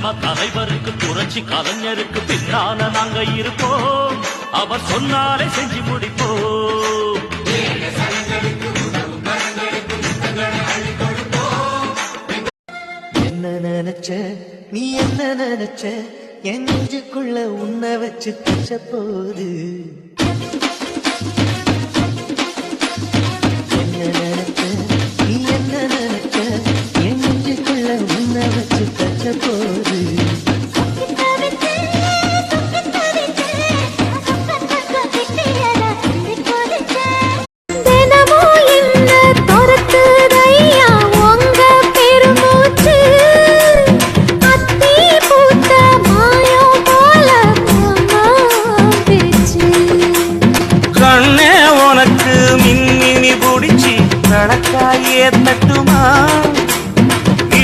நம்ம தலைவருக்கு புரட்சி கலைஞருக்கு பின்னால நாங்க இருப்போம். அவர் சொன்னாலே செஞ்சு முடிப்போம். என்ன நினைச்ச? நீ என்ன நினைச்ச? என் நெஞ்சுக்குள்ள உன்னை வச்சு தச்ச போது வந்த போது கண்ணே உனக்கு மின்மினி பிடிச்சி நடக்காயே தட்டுமா?